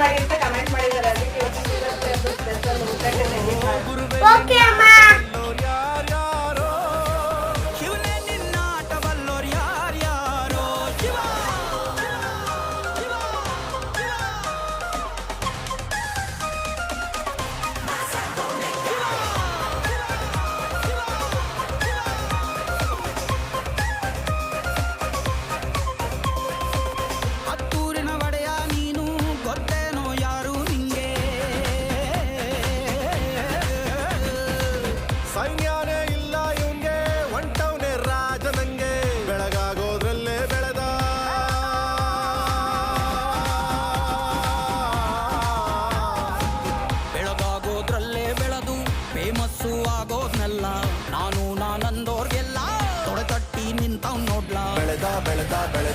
ಮಾಡಿ ಅಂತ ಕಮೆಂಟ್ ಮಾಡಿದ್ದಾರೆ. ಅದಕ್ಕೆ ಫೇಮಸ್ಸು ಆಗೋದ್ನೆಲ್ಲ ನಾನು ನಾನಂದೋರ್ಗೆಲ್ಲ ತೊಡೆ ತಟ್ಟಿ ನಿಂತವ್ ನೋಡ್ಲಾ? ಬೆಳೆದ ಬೆಳೆದ ಬೆಳೆದ.